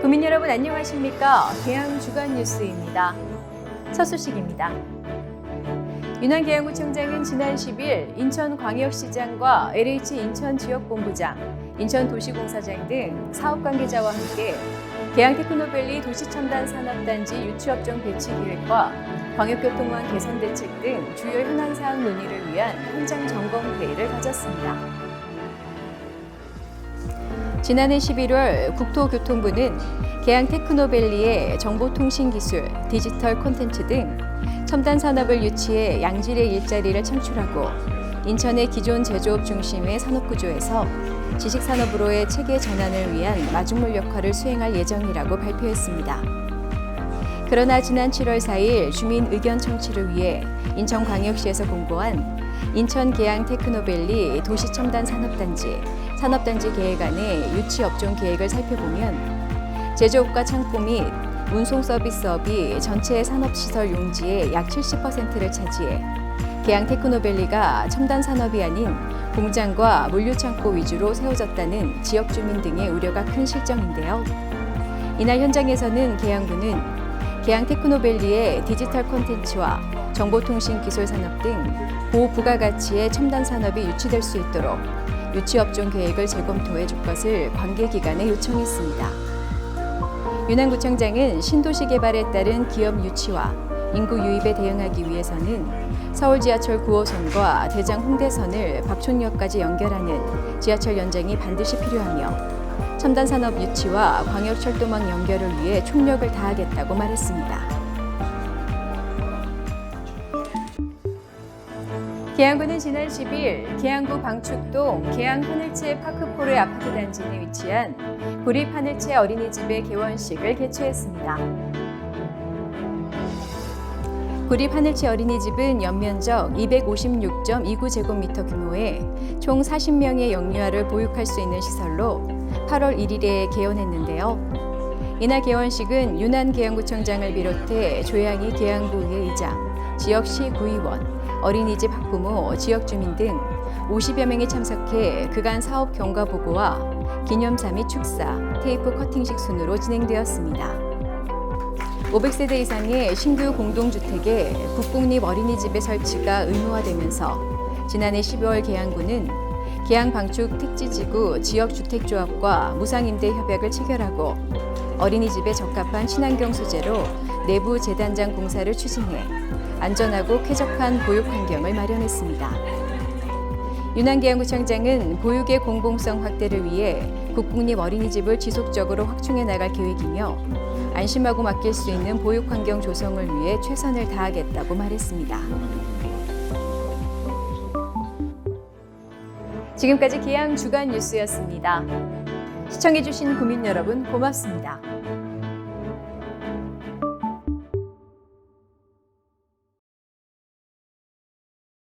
국민 여러분 안녕하십니까? 계양 주간 뉴스입니다. 첫 소식입니다. 윤한계양구청장은 지난 10일 인천광역시장과 LH 인천지역본부장, 인천도시공사장 등 사업 관계자와 함께 계양테크노밸리 도시첨단 산업단지 유치업종 배치 계획과 광역교통망 개선 대책 등 주요 현안 사항 논의를 위한 현장 점검 회의를 가졌습니다. 지난해 11월 국토교통부는 계양 테크노밸리의 정보통신기술, 디지털 콘텐츠 등 첨단 산업을 유치해 양질의 일자리를 창출하고 인천의 기존 제조업 중심의 산업 구조에서 지식 산업으로의 체계 전환을 위한 마중물 역할을 수행할 예정이라고 발표했습니다. 그러나 지난 7월 4일 주민 의견 청취를 위해 인천광역시에서 공고한 인천 계양 테크노밸리 도시 첨단 산업단지 산업단지 계획안의 유치 업종 계획을 살펴보면 제조업과 창고 및 운송 서비스업이 전체 산업시설 용지의 약 70%를 차지해 계양 테크노밸리가 첨단 산업이 아닌 공장과 물류창고 위주로 세워졌다는 지역 주민 등의 우려가 큰 실정인데요. 이날 현장에서는 계양구는 계양 테크노밸리의 디지털 콘텐츠와 정보통신 기술 산업 등 고부가가치의 첨단 산업이 유치될 수 있도록 유치 업종 계획을 재검토해 줄 것을 관계기관에 요청했습니다. 윤안구청장은 신도시 개발에 따른 기업 유치와 인구 유입에 대응하기 위해서는 서울 지하철 9호선과 대장 홍대선을 박촌역까지 연결하는 지하철 연장이 반드시 필요하며 첨단 산업 유치와 광역 철도망 연결을 위해 총력을 다하겠다고 말했습니다. 계양구는 지난 10일 계양구 방축동 계양 하늘채 파크포르 아파트 단지 내 위치한 구립 하늘채 어린이집의 개원식을 개최했습니다. 구립 하늘채 어린이집은 연면적 256.29제곱미터 규모의 총 40명의 영유아를 보육할 수 있는 시설로 8월 1일에 개원했는데요. 이날 개원식은 윤한 계양구청장을 비롯해 조양희 계양구의 의장, 지역시 구의원, 어린이집 학부모, 지역 주민 등 50여 명이 참석해 그간 사업 경과 보고와 기념사 및 축사, 테이프 커팅식 순으로 진행되었습니다. 500세대 이상의 신규 공동주택에 국공립 어린이집의 설치가 의무화되면서 지난해 12월 계양구는 계양방축 택지지구 지역주택조합과 무상임대 협약을 체결하고 어린이집에 적합한 친환경 소재로 내부 재단장 공사를 추진해 안전하고 쾌적한 보육 환경을 마련했습니다. 윤한계양구청장은 보육의 공공성 확대를 위해 국공립 어린이집을 지속적으로 확충해 나갈 계획이며 안심하고 맡길 수 있는 보육 환경 조성을 위해 최선을 다하겠다고 말했습니다. 지금까지 계양 주간 뉴스였습니다. 시청해주신 국민 여러분 고맙습니다.